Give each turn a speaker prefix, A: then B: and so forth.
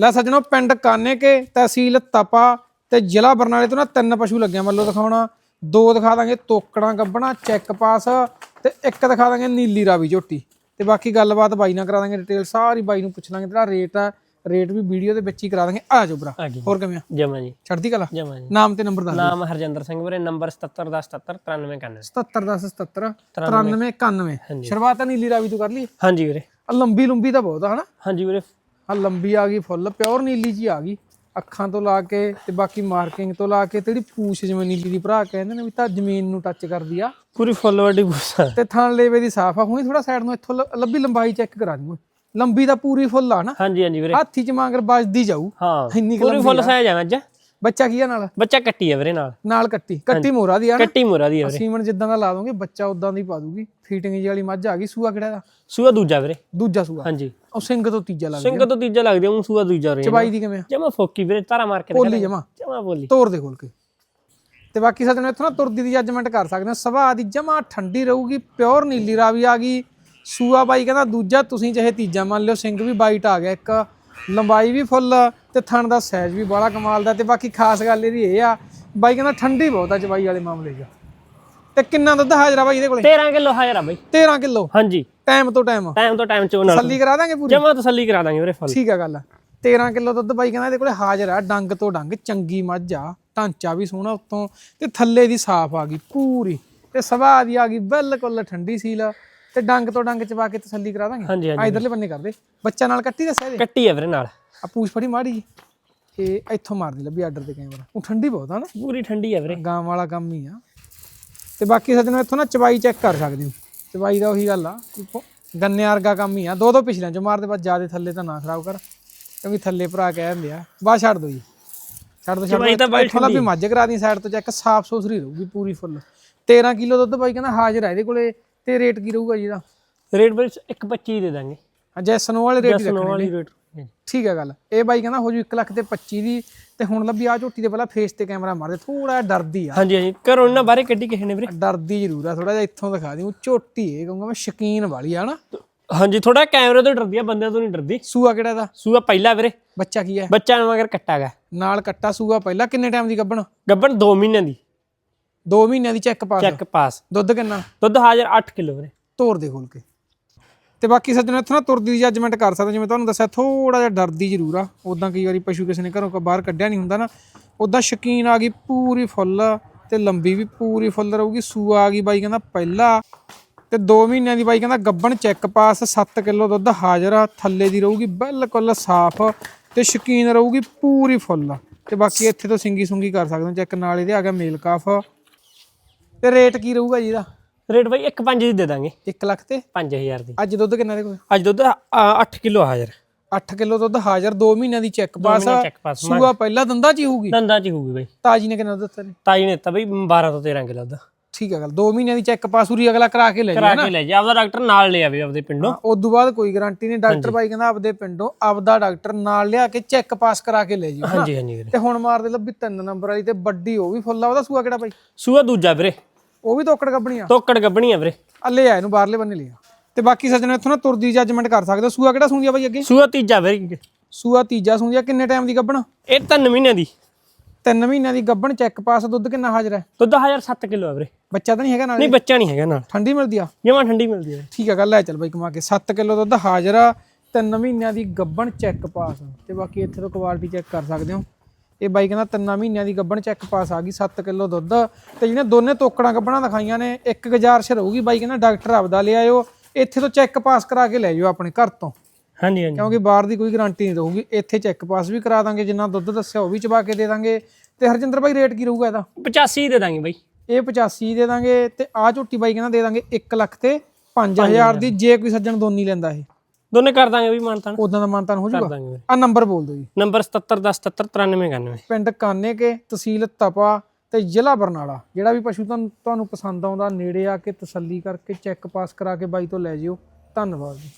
A: ਲੈ ਸੱਜਣੋ ਪਿੰਡ ਕਾਨੇ ਕੇ ਤਹਿਸੀਲ ਤਪਾ ਤੇ ਜ਼ਿਲ੍ਹਾ ਬਰਨਾਲੇ ਤੋਂ ਨਾ ਤਿੰਨ ਪਸ਼ੂ ਲੱਗਿਆ। ਮੰਨ ਲਓ ਦਿਖਾਉਣਾ ਦੋ ਦਿਖਾ ਦਾਂਗੇ ਤੋਕੜਾਂ ਗੱਬਣਾ ਚੈੱਕ ਪਾਸ ਤੇ ਇੱਕ ਦਿਖਾ ਦਾਂਗੇ ਨੀਲੀ ਰਾਵੀ ਝੋਟੀ। ਤੇ ਬਾਕੀ ਗੱਲਬਾਤ ਬਾਈ ਨਾਲ ਕਰਾ ਦਾਂਗੇ ਡਿਟੇਲ ਸਾਰੀ ਬਾਈ ਨੂੰ ਪੁੱਛ ਲਾਂਗੇ ਤੇਰਾ ਰੇਟ ਆ ਰੇਟ ਵੀ ਵੀਡੀਓ ਦੇ ਵਿੱਚ ਹੀ ਕਰਾ ਦਾਂਗੇ। ਆ ਜਾਓ ਭਰਾ ਹੋਰ ਕਿਵੇਂ ਆ?
B: ਜਮਾ ਜੀ।
A: ਚੜ੍ਹਦੀ ਕਲਾ?
B: ਜਮਾ ਜੀ।
A: ਨਾਮ ਤੇ ਨੰਬਰ ਦੱਸ
B: ਨਾਮ ਹਰਜਿੰਦਰ ਸਿੰਘ ਵੀਰੇ ਨੰਬਰ 7710779391
A: 77 10 77 93 91 ਸ਼ੁਰੂਆਤ ਨੀਲੀ ਰਾਵੀ ਤੋਂ ਕਰ ਲਈ?
B: ਹਾਂਜੀ ਵੀਰੇ।
A: ਲੰਬੀ ਲੰਬੀ ਤਾਂ ਬਹੁਤ ਆ ਹਨਾ?
B: ਹਾਂਜੀ ਵੀਰੇ।
A: ਆ ਲੰਬੀ ਆ ਗਈ ਫੁੱਲ ਪਿਓਰ ਨੀਲੀ ਜੀ ਆ ਗਈ। ਅੱਖਾਂ ਤੋਂ ਲਾ ਕੇ ਤੇ ਬਾਕੀ ਮਾਰਕਿੰਗ ਤੋਂ ਲਾ ਕੇ ਤੇ ਜਿਹੜੀ ਪੂਛ ਜਿਵੇਂ ਨੀਲੀ ਦੀ ਭਰਾ ਕਹਿੰਦੇ ਨੇ ਵੀ ਤਾਂ ਜ਼ਮੀਨ ਨੂੰ ਟੱਚ ਕਰਦੀ ਆ।
B: ਪੂਰੀ ਫੁੱਲ ਵੱਡੀ ਬੂਸਾ
A: ਤੇ ਥਣ ਲੇਵੇ ਦੀ ਸਾਫ਼ ਆ ਹੁਣੀ ਥੋੜਾ ਸਾਈਡ ਨੂੰ ਇੱਥੋਂ ਲੰਬੀ ਲੰਬਾਈ ਚੈੱਕ ਕਰਾ ਦੂੰ ਲੰਬੀ ਤਾਂ ਪੂਰੀ ਫੁੱਲ ਆ ਨਾ।
B: ਹਾਂਜੀ ਹਾਂਜੀ ਵੀਰੇ।
A: ਹਾਥੀ ਚ ਮਾਂਗਰ ਵੱਜਦੀ ਜਾਊ।
B: ਹਾਂ
A: ਇੰਨੀ ਕੁ
B: ਪੂਰੀ ਫੁੱਲ ਸਾਈਜ਼ ਆ ਅੱਜ
A: ਬੱਚਾ ਕੀ ਆ ਨਾਲ?
B: ਬੱਚਾ ਕੱਟੀ ਆ ਵੀਰੇ ਨਾਲ।
A: ਨਾਲ ਕੱਟੀ। ਕੱਟੀ ਮੋਰਾ ਦੀ ਆ ਨਾ।
B: ਕੱਟੀ ਮੁਰਾ ਦੀ ਆ ਵੀਰੇ।
A: ਸੀਮਨ ਜਿੱਦਾਂ ਦਾ ਲਾ ਦੋਗੇ ਬੱਚਾ ਉਦਾਂ ਦੀ ਪਾ ਦੂਗੀ। ਫੀਟਿੰਗ ਜੀ ਵਾਲੀ ਮੱਝ ਆ ਗਈ ਸੂਆ ਕਿਹੜਾ ਦਾ
B: ਸੂਆ ਦੂਜਾ ਵੀਰੇ।
A: ਦੂਜਾ ਸੂਆ।
B: ਹਾਂਜੀ।
A: ਉਹ ਸਿੰਘ ਤੋਂ ਤੀਜਾ ਲੱਗ
B: ਸਿੰਘ ਤੋਂ ਤੀਜਾ ਲੱਗਦੇ ਉਹ ਸੂਆ ਦੂਜਾ ਰਹੇ
A: ਚਬਾਈ ਦੀ ਕਿਵੇਂ ਆ?
B: ਜਮਾ ਫੋਕੀ ਵੀਰੇ ਤਾਰਾ ਮਾਰ ਕੇ
A: ਪੋਲੀ ਜਮਾ।
B: ਜਮਾ ਬੋਲੀ।
A: ਤੋਰ ਦੇ ਖੋਲ ਕੇ। ਤੇ ਬਾਕੀ ਸਾਡੇ ਨਾਲ ਇੱਥੋਂ ਨਾ ਤੁਰਦੀ ਦੀ ਜੱਜਮੈਂਟ ਕਰ ਸਕਦੇ ਹਾਂ ਸੁਭਾਅ ਦੀ ਜਮਾ ਠੰਡੀ ਰਹੂਗੀ ਪਿਓਰ ਨੀਲੀ ਰਾਵੀ ਆ ਗਈ। ਸੂਆ ਬਾਈ ਕਹਿੰਦਾ ਦੂਜਾ ਤੁਸੀਂ ਚਾਹੇ ਤੀਜਾ ਮੰਨ ਲਿਓ ਸਿੰਘ ਵੀ ਬਾਈਟ ਆ ਗਿਆ ਇੱਕ। ਲੰਬਾਈ ਵੀ ਫੁੱਲ ਤੇ ਥਣ ਦਾ ਸਾਈਜ਼ ਵੀ ਬੜਾ ਕਮਾਲ ਦਾ। ਤੇ ਬਾਕੀ ਖਾਸ ਗੱਲ ਇਹਦੀ ਇਹ ਆ ਬਾਈ ਕਹਿੰਦਾ ਠੰਡੀ ਬਹੁਤ ਆ ਚਬਾਈ ਵਾਲੇ ਮਾਮਲੇ 'ਚ। ਤੇ ਕਿੰਨਾ ਦੁੱਧ ਹਾਜ਼ਰਾ ਬਾਈ ਇਹਦੇ ਕੋਲੇ?
B: 13 ਕਿਲੋ ਹਾਜ਼ਰ ਆ ਬਾਈ।
A: 13 ਕਿਲੋ?
B: ਹਾਂਜੀ।
A: ਟਾਈਮ ਤੋਂ ਟਾਈਮ।
B: ਟਾਈਮ ਤੋਂ ਟਾਈਮ ਚੋਂ ਨਾਲ।
A: ਤਸੱਲੀ ਕਰਾ ਦਾਂਗੇ ਪੂਰੀ?
B: ਜਮਾ ਤਸੱਲੀ ਕਰਾ ਦਾਂਗੇ ਵੀਰੇ ਫੁੱਲ।
A: ਠੀਕ ਆ ਗੱਲ। 13 ਕਿਲੋ ਦੁੱਧ ਬਾਈ ਕਹਿੰਦਾ ਇਹਦੇ ਕੋਲੇ ਹਾਜ਼ਰ ਆ ਡੰਗ ਤੋਂ ਡੰਗ ਚੰਗੀ ਮੱਝ ਆ ਢਾਂਚਾ ਵੀ ਸੋਹਣਾ ਉੱਤੋਂ ਤੇ ਥੱਲੇ ਦੀ ਸਾਫ਼ ਆ ਗਈ ਪੂਰੀ। ਤੇ ਸਵਾਦ ਦੀ ਆ ਗਈ ਬਿਲਕੁਲ ਠੰਡੀ ਸੀਲ ਤੇ ਡੰਗ ਤੋਂ ਡੰਗ ਚ ਪਾ ਕੇ ਤਸੱਲੀ ਕਰਾ ਦਾਂਗੇ?
B: ਹਾਂਜੀ
A: ਆ
B: ਹਾਂਜੀ
A: ਇਧਰਲੇ ਬੰਨੇ ਕਰਦੇ ਬੱਚਾ ਨਾਲ ਕੱਟੀ ਦੱਸਿਆ ਇਹਦੇ?
B: ਕੱਟੀ ਆ ਵੀਰੇ ਨਾਲ।
A: ਆ ਪੂਛ ਫੜੀ ਮਾੜੀ ਜੀ। ਇਹ ਇੱਥੋਂ ਮਾਰਦੀ ਲੱਭੀ ਆਰਡਰ ਤੇ ਕੈਮਰਾ ਉਹ ਠੰਡੀ ਬਹੁਤ ਆ ਨਾ।
B: ਪੂਰੀ ਠੰਡੀ ਆ ਵੀਰੇ।
A: ਗਾਂ ਵਾਲਾ ਕੰਮ ਹੀ ਆ। ਤੇ ਬਾਕੀ ਸੱਜਣੋ ਇੱਥੋਂ ਨਾ ਚਵਾਈ ਚੈੱਕ ਕਰ ਸਕਦੇ ਹੋ। ਚਵਾਈ ਦਾ ਉਹੀ ਗੱਲ ਆ ਗੰਨੇ ਵਰਗਾ ਕੰਮ ਹੀ ਆ। ਦੋ ਦੋ ਪਿਛਲਿਆਂ ਚ ਮਾਰਦੇ ਬਾਅਦ ਜਿਆਦੇ ਥੱਲੇ ਤਾਂ ਨਾ ਖਰਾਬ ਕਰ ਕਿਉਂਕਿ ਥੱਲੇ ਭਰਾ ਕਹਿ ਦਿੰਦੇ ਆ ਬਾਅਦ ਛੱਡ ਦੋ ਜੀ। ਛੱਡ ਦੋ ਛੱਡ ਦੋ
B: ਬਾਈ
A: ਇੱਥੋਂ ਦਾ ਵੀ ਮੱਝ ਕਰਾ ਦੀ ਸਾਈਡ ਤੋਂ ਚੈੱਕ ਸਾਫ਼ ਸੁਥਰੀ ਰਹੂਗੀ ਪੂਰੀ ਫੁੱਲ 13 ਕਿਲੋ ਦੁੱਧ ਬਾਈ ਕਹਿੰਦਾ ਹਾਜ਼ਰ ਆ ਇਹਦੇ ਕੋਲੇ ਤੇ ਰੇਟ ਕੀ ਰਹੂਗਾ ਜੀ ਇਹਦਾ?
B: ਰੇਟ ਵੀਰੇ 125 ਦੇ ਦਾਂਗੇ।
A: ਜੈਸਨੋ ਵਾਲੇ ਰੇਟ ਰੱਖਣੇ
B: ਵਾਲੀ ਰੇਟ
A: ਠੀਕ ਹੈ ਗੱਲ। ਇਹ ਬਾਈ ਕਹਿੰਦਾ ਹੋ ਜੂ 1 ਲੱਖ ਤੇ 25 ਦੀ ਤੇ ਹੁਣ ਲੱਭੀ ਆ ਝੋਟੀ ਦੇ ਪਹਿਲਾਂ ਫੇਸ ਤੇ ਕੈਮਰਾ ਮਾਰਦੇ ਥੋੜਾ ਡਰਦੀ ਆ।
B: ਹਾਂਜੀ ਹਾਂਜੀ। ਘਰੋਂ ਇਹਨਾਂ ਬਾਰੇ ਕੱਢੀ ਕਿਸੇ ਨੇ ਵੀਰੇ?
A: ਡਰਦੀ ਜ਼ਰੂਰ ਆ ਥੋੜਾ ਜਿਹਾ ਇੱਥੋਂ ਦਿਖਾ ਦਿਓ ਝੋਟੀ ਇਹ ਕਹੂੰਗਾ ਮੈਂ ਸ਼ਕੀਨ ਵਾਲੀ ਆ ਨਾ।
B: ਹਾਂਜੀ ਥੋੜਾ ਕੈਮਰੇ ਤੋਂ ਡਰਦੀ ਆ ਬੰਦਿਆਂ ਤੋਂ ਨਹੀਂ ਡਰਦੀ।
A: ਸੂਆ ਕਿਹੜਾ ਦਾ
B: ਸੂਆ ਪਹਿਲਾ ਵੀਰੇ।
A: ਬੱਚਾ ਕੀ ਹੈ?
B: ਬੱਚਾ ਮਗਰ ਕੱਟਾ ਗਾ।
A: ਨਾਲ ਕੱਟਾ ਸੂਆ ਪਹਿਲਾਂ। ਕਿੰਨੇ ਟਾਈਮ ਦੀ ਗੱਭਣ?
B: ਗੱਬਣ 2 ਮਹੀਨਿਆਂ ਦੀ।
A: 2 ਮਹੀਨਿਆਂ ਦੀ ਚੈੱਕ ਪਾਸ
B: ਚੈੱਕ ਪਾਸ
A: ਦੁੱਧ ਕਿੰਨਾ?
B: ਦੁੱਧ ਹਾਜ਼ਰ 8 ਕਿਲੋ ਵੀਰੇ।
A: ਤੋਰ ਦੇ ਖੋਲ ਕੇ। ਤੇ ਬਾਕੀ ਸੱਜਣ, ਇੱਥੋਂ ਨਾ ਤੁਰਦੀ ਦੀ ਜੱਜਮੈਂਟ ਕਰ ਸਕਦੇ ਜਿਵੇਂ ਤੁਹਾਨੂੰ ਦੱਸਿਆ ਥੋੜਾ ਜਿਹਾ ਡਰਦੀ ਜ਼ਰੂਰ ਆ। ਉਦਾਂ ਕਈ ਵਾਰੀ ਪਸ਼ੂ ਕਿਸੇ ਨੇ ਘਰੋਂ ਬਾਹਰ ਕੱਢਿਆ ਨਹੀਂ ਹੁੰਦਾ ਨਾ। ਉਦਾਂ ਸ਼ਕੀਨ ਆ ਗਈ ਪੂਰੀ ਫੁੱਲ ਤੇ ਲੰਬੀ ਵੀ ਪੂਰੀ ਫੁੱਲ ਰਹੂਗੀ। ਸੂਆ ਆ ਗਈ ਬਾਈ ਕਹਿੰਦਾ ਪਹਿਲਾ ਤੇ 2 ਮਹੀਨਿਆਂ ਦੀ ਬਾਈ ਕਹਿੰਦਾ ਗੱਬਣ ਚੈੱਕ ਪਾਸ 7 ਕਿਲੋ ਦੁੱਧ ਹਾਜ਼ਰ ਆ। ਥੱਲੇ ਦੀ ਰਹੂਗੀ ਬਿਲਕੁਲ ਸਾਫ਼ ਤੇ ਸ਼ਕੀਨ ਰਹੂਗੀ ਪੂਰੀ ਫੁੱਲ। ਤੇ ਬਾਕੀ ਇੱਥੇ ਤੋਂ ਸਿੰਗੀ ਸੁੰਗੀ ਕਰ ਸਕਦੇ ਹੋ। ਚੈੱਕ ਨਾਲ ਇਹਦੇ ਆ ਗਿਆ ਮੇਲ ਕਾਫ। ਤੇ ਰੇਟ ਕੀ ਰਹੂਗਾ ਜੀ ਇਹਦਾ?
B: ਰੇਟ ਬਾਈ 1.5 ਦੀ ਦੇ ਦਾਂਗੇ।
A: 1 ਲੱਖ ਤੇ?
B: 5000 ਦੀ।
A: ਅੱਜ ਦੁੱਧ ਕਿੰਨਾ ਦੇ ਕੋਲ?
B: ਅੱਜ ਦੁੱਧ 8 ਕਿਲੋ ਹਾਜ਼ਰ।
A: 8 ਕਿਲੋ ਦੁੱਧ ਹਾਜ਼ਰ 2 ਮਹੀਨਿਆਂ ਦੀ ਚੈੱਕ ਪਾਸ ਸੂਆ ਪਹਿਲਾ ਦੰਦਾ ਚ ਹੋਊਗੀ?
B: ਦੰਦਾਂ ਚ ਹੋਊਗੀ ਬਾਈ।
A: ਤਾਜੀ ਨੇ ਕਿੰਨਾ ਦਿੱਤਾ ਨੇ?
B: ਤਾਈ ਨੇ ਦਿੱਤਾ ਬਾਈ 12 ਤੋਂ 13 ਕਿਲੋ ਦਾ
A: ਠੀਕ ਹੈ ਗੱਲ 2 ਮਹੀਨਿਆਂ ਦੀ ਚੈੱਕ ਪਾਸ ਉਰੀ ਅਗਲਾ ਕਰਾ ਕੇ ਲੈ
B: ਕਰਾ
A: ਜਾਣਾ
B: ਕੇ ਲੈ ਜਾ ਆਪਦਾ ਡਾਕਟਰ ਨਾਲ ਲੈ ਆਵੇ ਆਪਦੇ ਪਿੰਡੋਂ।
A: ਉਸ ਤੋਂ ਬਾਅਦ ਕੋਈ ਗਾਰੰਟੀ ਨਹੀਂ ਡਾਕਟਰ ਬਾਈ ਕਹਿੰਦਾ ਆਪਦੇ ਪਿੰਡੋਂ ਆਪਦਾ ਡਾਕਟਰ ਨਾਲ ਲਿਆ ਕੇ ਚੈੱਕ ਪਾਸ ਕਰਾ ਕੇ ਲੈ ਜਿਓ
B: ਹਾਂਜੀ ਹਾਂਜੀ
A: ਤੇ ਹੁਣ ਮਾਰਦੇ ਲੱਭੀ ਤਿੰਨ ਨੰਬਰ ਵਾਲੀ ਤੇ ਵੱਡੀ ਉਹ ਵੀ ਫੁੱਲ ਉਹਦਾ ਸੂਆ ਕਿਹੜਾ ਬਾਈ?
B: ਸੂਆ ਦੂਜਾ ਵੀਰੇ।
A: ਉਹ ਵੀ ਤੋਕੜ ਗੱਬਣੀ ਆ
B: ਤੋਕੜ ਗੱਬਣੀ ਆ ਵੀਰੇ।
A: ਅੱਲੇ ਆ ਇਹਨੂੰ ਬਾਹਰਲੇ ਬੰਨੇ ਲਿਆ। ਤੇ ਬਾਕੀ ਸੱਜਣ ਇੱਥੋਂ ਨਾ ਤੁਰਦੀ ਜੱਜਮੈਂਟ ਕਰ ਸਕਦੇ ਹੋ। ਸੂਆ ਕਿਹੜਾ ਸੂੰਦੀ ਆ ਬਾਈ ਅੱਗੇ?
B: ਸੂਆ ਤੀਜਾ ਵੀਰੇ।
A: ਸੂਆ ਤੀਜਾ ਆ ਕਿੰਨੇ ਟਾਈਮ ਦੀ ਗੱਬਣ?
B: ਇਹ ਤਿੰਨ ਮਹੀਨਿਆਂ ਦੀ।
A: ਤਿੰਨ ਮਹੀਨਿਆਂ ਦੀ ਗੱਬਣ ਚੈੱਕ ਪਾਸ ਦੁੱਧ ਕਿੰਨਾ ਹਾਜ਼ਰ ਹੈ?
B: ਦੁੱਧ ਹਾਜ਼ਰ 7 ਕਿਲੋ ਆ ਵੀਰੇ।
A: ਬੱਚਾ ਤਾਂ ਨਹੀਂ ਹੈਗਾ ਨਾਲ
B: ਨਹੀਂ ਬੱਚਾ ਨਹੀਂ ਹੈਗਾ ਨਾਲ।
A: ਠੰਡੀ ਮਿਲਦੀ ਆ?
B: ਜਮਾ ਠੰਡੀ ਮਿਲਦੀ ਹੈ
A: ਠੀਕ ਆ ਗੱਲ ਹੈ ਚੱਲ ਬਾਈ ਕਮਾ ਕੇ। 7 ਕਿਲੋ ਦੁੱਧ ਹਾਜ਼ਰ ਆ ਤਿੰਨ ਮਹੀਨਿਆਂ ਦੀ ਗੱਬਣ ਚੈੱਕ ਪਾਸ ਤੇ ਬਾਕੀ ਇੱਥੇ ਤੋਂ ਕੁਆਲਿਟੀ ਚੈੱਕ ਕਰ ਸਕਦੇ ਹੋ। ਇਹ ਬਾਈ ਕਹਿੰਦਾ ਤਿੰਨਾਂ ਮਹੀਨਿਆਂ ਦੀ ਗੱਬਣ ਚੈੱਕ ਪਾਸ ਆ ਗਈ 7 ਕਿਲੋ ਦੁੱਧ। ਤੇ ਜਿਹਨੇ ਦੋਨੇ ਤੋਕੜਾਂ ਗੱਬਣਾ ਦਿਖਾਈਆਂ ਨੇ ਇੱਕ ਗੁਜ਼ਾਰਿਸ਼ ਰਹੂਗੀ ਬਾਈ ਕਹਿੰਦਾ ਡਾਕਟਰ ਆਪਦਾ ਲਿਆਇਓ ਇੱਥੇ ਤੋਂ ਚੈੱਕ ਪਾਸ ਕਰਾ ਕੇ ਲੈ ਜਾਓ ਆਪਣੇ ਘਰ ਤੋਂ।
B: ਹਾਂਜੀ ਹਾਂਜੀ।
A: ਕਿਉਂਕਿ ਬਾਹਰ ਦੀ ਕੋਈ ਗਾਰੰਟੀ ਨਹੀਂ ਰਹੂਗੀ ਇੱਥੇ ਚੈੱਕ ਪਾਸ ਵੀ ਕਰਾ ਦਾਂਗੇ ਜਿੰਨਾ ਦੁੱਧ ਦੱਸਿਆ ਉਹ ਵੀ ਚਬਾ ਕੇ ਦੇ ਦਾਂਗੇ। ਤੇ ਹਰਜਿੰਦਰ ਬਾਈ ਰੇਟ ਕੀ ਰਹੂਗਾ ਇਹਦਾ?
B: 85 ਦੇ ਦਾਂਗੇ ਬਾਈ।
A: ਇਹ 85 ਦੇ ਦਾਂਗੇ ਤੇ ਆ ਝੋਟੀ ਬਾਈ ਕਹਿੰਦਾ ਦੇ ਦਾਂਗੇ 1 ਲੱਖ ਤੇ 5000 ਦੀ ਜੇ ਕੋਈ ਸੱਜਣ ਦੋਨੀ ਲੈਂਦਾ ਇਹ।
B: ਦੋਨੇ ਕਰ ਦਾਂਗੇ ਵੀ ਮਾਨਤਾਨ।
A: ਉਦਾਂ ਦਾ ਮਾਨਤਾਨ ਹੋ
B: ਕਰ
A: ਜਾਊਗਾ
B: ਦਾਂਗੇ। ਵੀਰੇ
A: ਆ ਨੰਬਰ ਬੋਲ ਦਿਓ ਜੀ।
B: ਨੰਬਰ 7710779391
A: ਪਿੰਡ ਕਾਨੇ ਕੇ ਤਹਿਸੀਲ ਤਪਾ ਤੇ ਜ਼ਿਲ੍ਹਾ ਬਰਨਾਲਾ। ਜਿਹੜਾ ਵੀ ਪਸ਼ੂ ਤੁਹਾਨੂੰ ਤੁਹਾਨੂੰ ਪਸੰਦ ਆਉਂਦਾ ਨੇੜੇ ਆ ਕੇ ਤਸੱਲੀ ਕਰਕੇ ਚੈੱਕ ਪਾਸ ਕਰਾ ਕੇ ਬਾਈ ਤੋਂ ਲੈ ਜਿਓ। ਧੰਨਵਾਦ ਜੀ।